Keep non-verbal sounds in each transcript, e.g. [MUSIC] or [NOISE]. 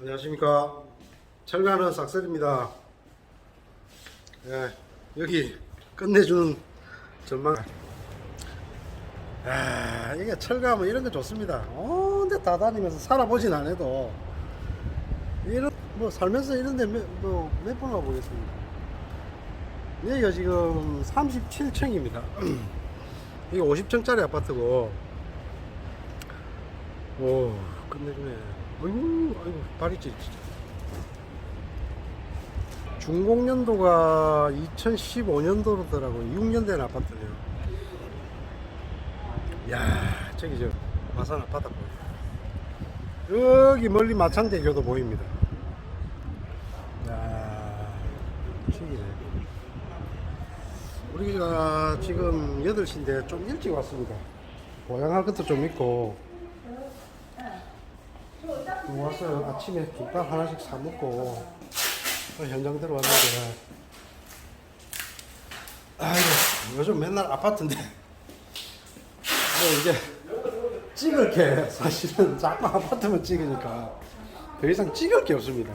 안녕하십니까. 철가는 싹셀입니다. 예, 여기 끝내주는 전망. 아 이게 철가면 이런 거 좋습니다. 언제 다 다니면서 살아보진 않아도 이런 뭐 살면서 이런데 뭐몇 번 와보겠습니다. 여기가 지금 37층입니다. [CLEARS THROAT] 이게 50층짜리 아파트고 오 끝내주네 아이고 발이 찌 진짜 준공년도가 2015년도더라고요. 6년 된 아파트네요. 야 저기 저 마산 아파트 보여요 여기 멀리 마창대교도 보입니다. 야 죽이네. 우리가 지금 8시인데 좀 일찍 왔습니다. 보양할 것도 좀 있고. 또 와서 아침에 김밥 하나씩 사 먹고 또 현장대로 왔는데. 아이고 요즘 맨날 아파트인데. 뭐 이게 찍을 게. 사실은 자꾸 아파트만 찍으니까 더 이상 찍을 게 없습니다.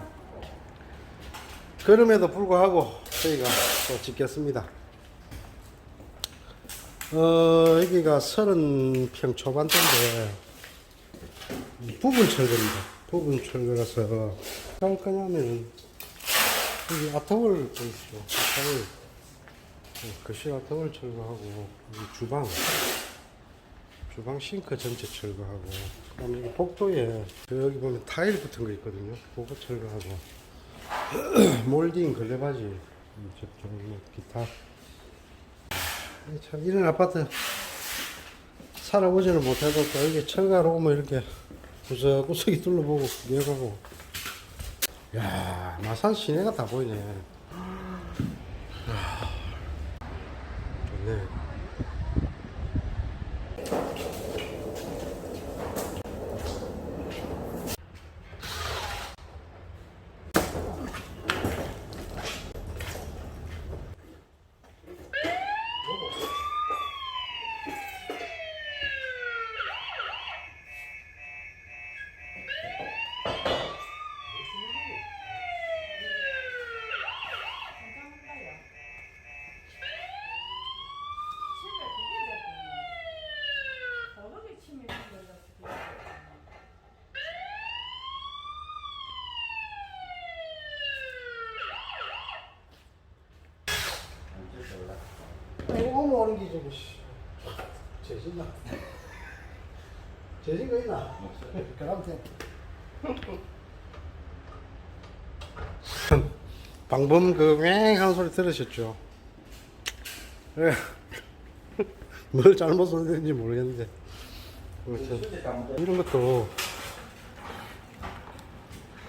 그럼에도 불구하고 저희가 또 짓겠습니다. 어 여기가 30평 초반대인데 부분 철거입니다. 부분 철거라서 할 거냐면은 여기 아트월 보이시죠? 아트월 어, 거실 아트월 철거하고 주방 주방 싱크 전체 철거하고 그다음에 여기 복도에 그 여기 보면 타일 붙은 거 있거든요. 그거 철거하고 [CLEARS THROAT] 몰딩 걸레바지 뭐 기타 참 이런 아파트 살아보지는 못해도 또 여기 철가로 오면 이렇게 구석구석이 둘러보고 구경하고. 야 마산 시내가 다 보이네 야, 좋네 게 저거 씨 재진나 재진 거 있나? 그럼 돼 그왱 하는 소리 들으셨죠? 예. [LAUGHS] 뭘 잘못 했는지 모르겠는데 이런 것도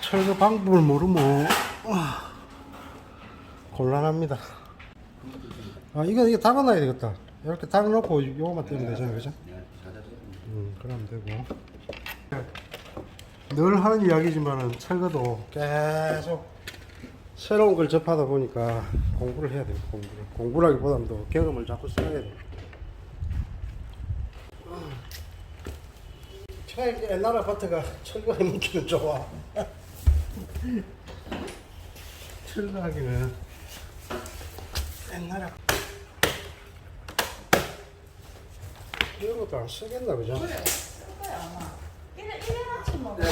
철거 방법을 모르면 아, 곤란합니다 아 이거 이거 달아놔야 되겠다. 이렇게 달아놓고 요거만 떼면 되잖아요 그죠? 음 그러면 되고. 늘 하는 이야기지만은 철거도 계속 새로운 걸 접하다 보니까 공부를 해야 돼요 공부를. 공부라기보다는 더 경험을 자꾸 쌓아야 돼요. 제가 이제 옛날 아파트가 철거에 묻기는 좋아. [LAUGHS] 철거하기는 옛날 아파트 이런 것도 안 쓰겠나 그죠? 그래, 쓸 거야 아마. 이래 이래 놨지 뭐. 그래,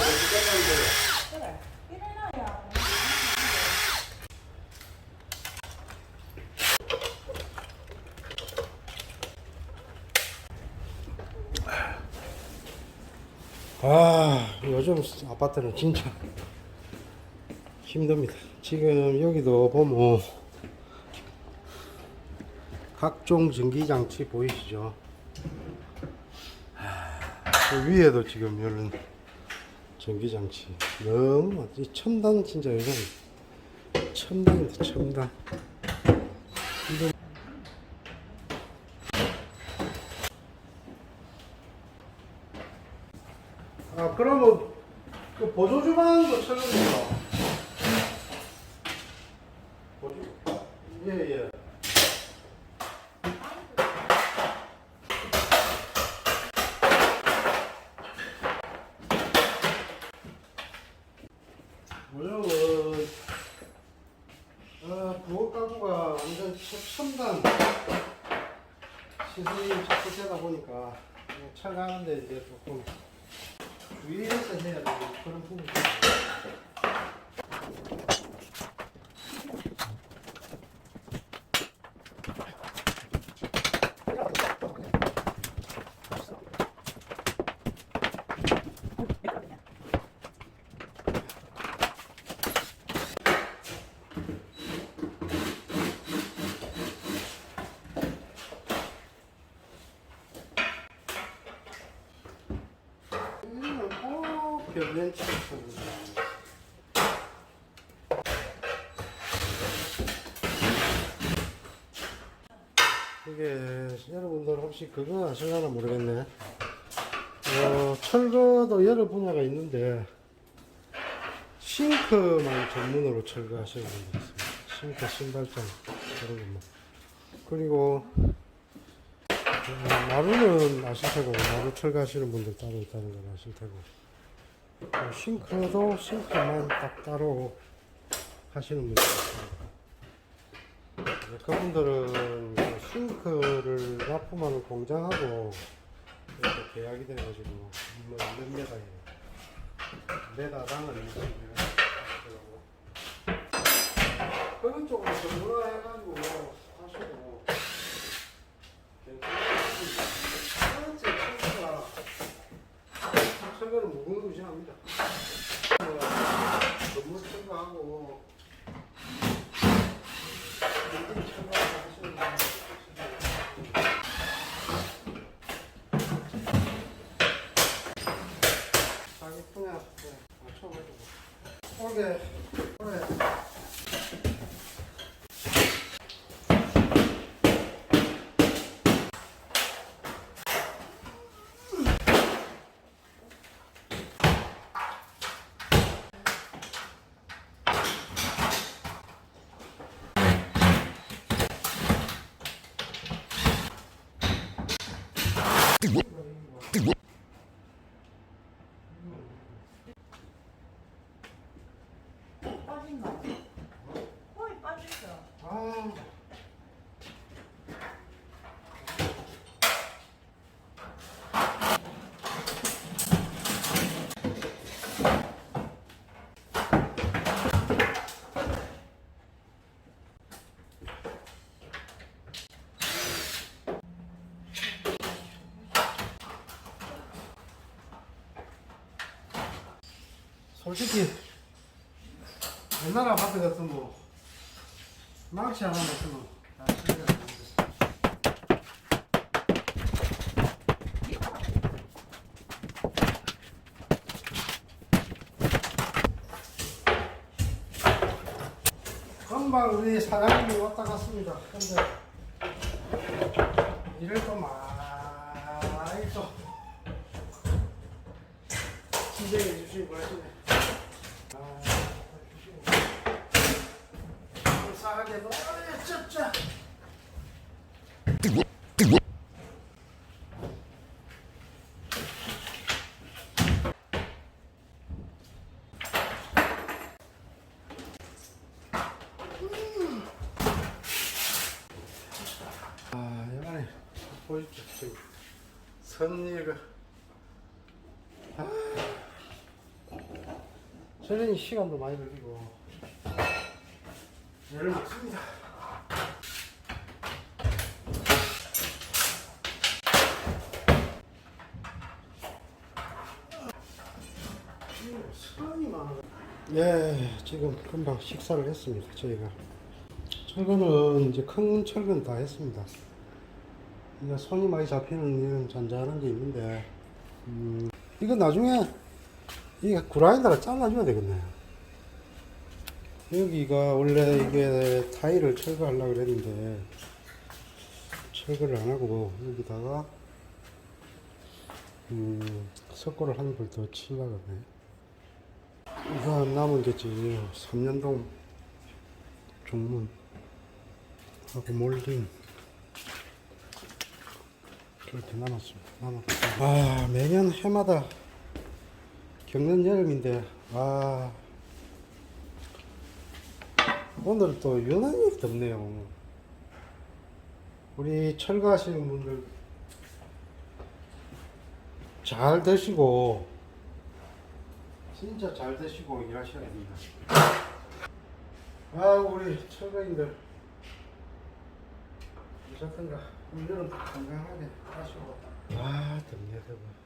이래 놔야. 아 요즘 아파트는 진짜 힘듭니다 지금 여기도 보면 각종 전기장치 보이시죠 그 위에도 지금 이런 전기장치 너무 이 첨단 진짜 요즘 첨단입니다 첨단 이런- 아 그러면 그 보조 주방도 철거돼요 보조 예예 아, 부엌 가구가 완전 첨단 시설이 자꾸 되다 보니까 철가는데 이제 조금 주의해서 해야 되는 그런 부분이 이거는 꼭 변변치 않습니다. 이게 여러분들 혹시 그거 아실려나 모르겠네. 어, 철거도 여러 분야가 있는데 싱크만 전문으로 철거하시는 분들 있습니다. 싱크 신발장 그런 것만. 그리고 어, 마루는 아실 테고 마루 철거하시는 분들 따로 있다는 걸 아실 테고 어, 싱크도 싱크만 딱 따로 하시는 분들 있습니다. 네, 그분들은 그 싱크를 납품하는 공장하고 이렇게 계약이 돼가지고 메다예요. 메다당은 있고 그런 쪽으로 전문화해가지고 하시고 첫째 친구가 철거는 무궁무진 합니다. 하시는 분들 자기 분야 맞춰가지고. 올게 올해 빠진가? 거의 빠졌어. 아 솔직히 옛날 아파트 같으면 망치 하나 처리가 되는데. 금방 우리 사장님이 왔다 갔습니다. 근데 또많이 또 진정해 주시고 하시네. 아, 주시고. 싸게도 어이 쩌쩌 아 여간에 보십시오 지금 선일가 아 저런 시간도 많이 걸리고 열을 먹습니다. 예, 지금 금방 식사를 했습니다. 저희가 철거는 이제 큰 철거는 다 했습니다. 이제 손이 많이 잡히는 이런 잔잔한 게 있는데, 음, 이거 나중에 이 그라인더로 잘라줘야 되겠네요. 여기가 원래 이게 타일을 철거하려고 그랬는데 철거를 안 하고 여기다가 음, 석고를 한번더 치려고 그래. 이거 남은 게지 3년동 종문 하고 몰딩 그렇게 남았습니다. 남았고. 아 매년 해마다 겪는 여름인데 아 오늘 또 유난히 덥네요. 우리 철거하시는 분들 잘 드시고 진짜 잘 드시고 일하셔야 됩니다. 아 우리 철거인들 어쨌든가 오늘은 건강하게 하시고 아 덥네 더워.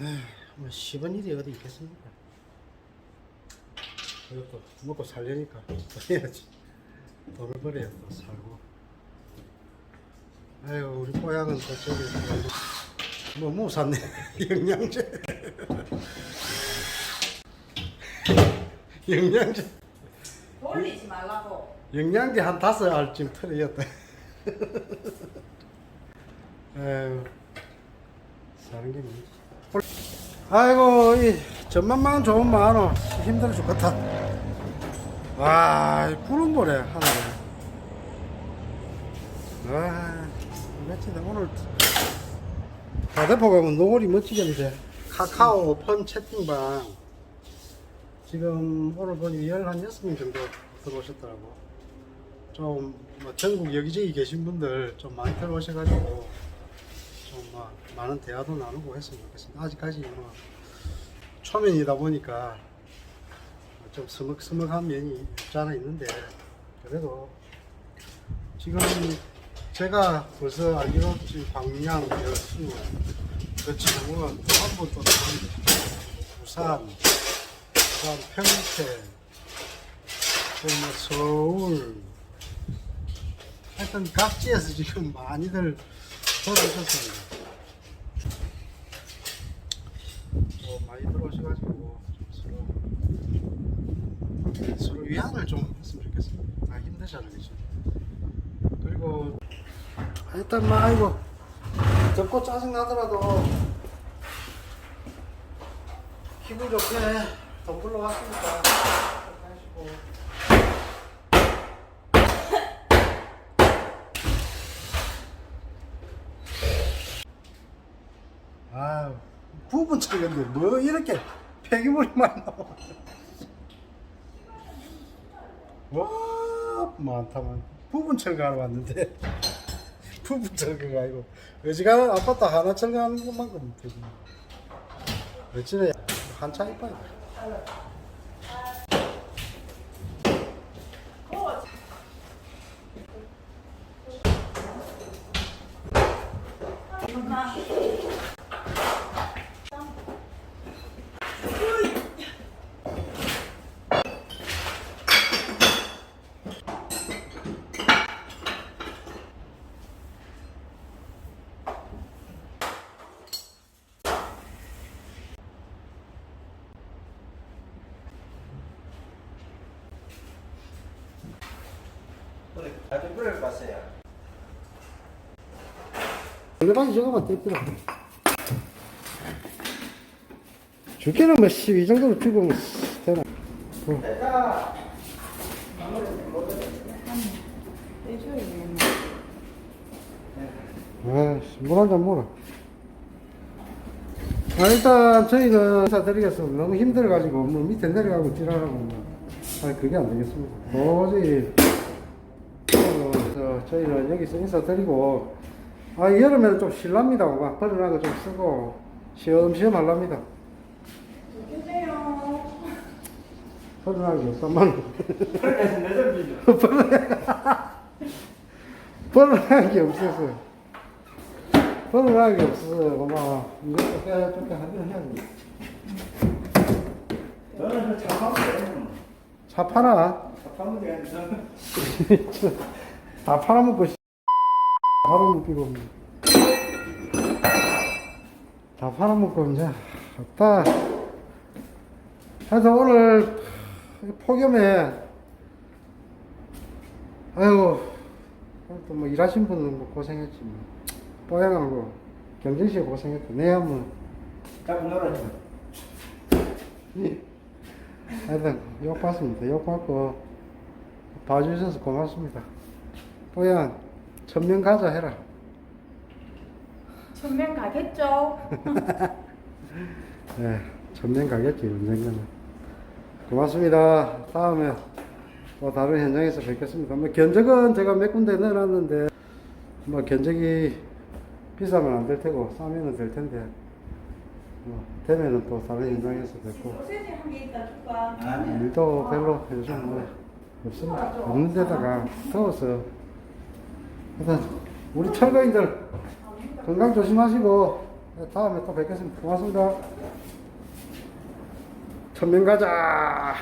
에휴 뭐 씹은 일이 어디 있겠습니까? 이것도 먹고 살려니까 또 해야지. 돈을 벌어야 또 살고. 아유 우리 고향은 또 저기 뭐, 뭐 샀네. [LAUGHS] 영양제. [LAUGHS] 영양제. 돌리지 말라고. 영양제 한 다섯 알쯤 털어였다. [LAUGHS] 아유 사는 게 뭐지? 아이고 이 전만만 좋은 마음 힘들어 죽겠다. 와, 이 푸른 모래 하늘에. 와, 멋지다. 오늘 다대포 가면 노을이 멋지겠는데. 카카오 오픈 채팅방. 지금 오늘 보니 열한 여섯 명 정도 들어오셨더라고. 좀뭐 전국 여기저기 계신 분들 좀 많이 들어오셔가지고 좀뭐 많은 대화도 나누고 했으면 좋겠습니다. 아직까지 뭐 초면이다 보니까 좀 서먹서먹한 면이 없지 않아 있는데 그래도 지금 제가 벌써 알기로 지금 광양, 여수, 그 지역은 한번 또 나갑니다. 부산, 부산 평택, 또뭐 서울, 하여튼 각지에서 지금 많이들 돌아오셨습니다. 뭐 많이 들어오셔가지고 좀 서로 위안을 좀 했으면 좋겠습니다. 아 힘드잖아요, 그죠? 그리고 일단 뭐 아이고 덥고 짜증 나더라도 기분 좋게 돈 벌러 왔으니까 하시고 아유 부분 차근데 뭐 이렇게 폐기물만 나와 와 많다만. 부분 철거하러 왔는데. [LAUGHS] 부분 철거가 아니고. 어지간한 아파트 하나 철거하는 것만큼 되지 어찌나 한참 이뻐요 상대방이 저거만 떼피라. 줄게는 뭐이 정도로 주고 뭐 되나. 내가 아이씨 물한 잔 먹어 아 일단 저희는 인사드리겠습니다. 너무 힘들어가지고 뭐 밑에 내려가고 지랄하고 뭐. 아 그게 안 되겠습니다. 도저히 어, 저, 저희는 여기서 인사드리고 아 여름에는 좀 실랍니다 막 버려나고 좀 쓰고 시험시험 할랍니다 좋겠네요. 버려나기 없다만 그래서 내던지죠. 버려나기 없어서 버려나기 없어서 고마워 이것도 해야 좋게 하긴 해야 돼. 저는 차 파면 돼요. 차 파나? 차 파면 돼요. 저는 다 팔아먹고 씨. 바로 묶이고 다 팔아먹고 이제 없다. 하여튼 오늘 폭염에 아이고 또 뭐 일하신 분은 뭐 고생했지 뭐. 뽀양하고 경진씨 고생했다. 내야 뭐 자꾸 놀아줘. 하여튼 욕 받습니다. 욕 받고 봐주셔서 고맙습니다. 뽀양 천명 가자 해라 천명 가겠죠? [LAUGHS] 네, 천년 가겠지, 언젠가는. 고맙습니다. 다음에 뭐 다른 현장에서 뵙겠습니다. 뭐 견적은 제가 몇 군데 내놨는데 뭐 견적이 비싸면 안 될 테고 싸면은 될 텐데 뭐 되면은 또 다른 현장에서 뵙고 소세지 한 개 있다 줄까? 아니. 일도 별로 요즘 뭐 없습니다. 없는 데다가 더워서 일단 우리 철거인들 건강 조심하시고 다음에 또 뵙겠습니다. 고맙습니다. 천명 가자.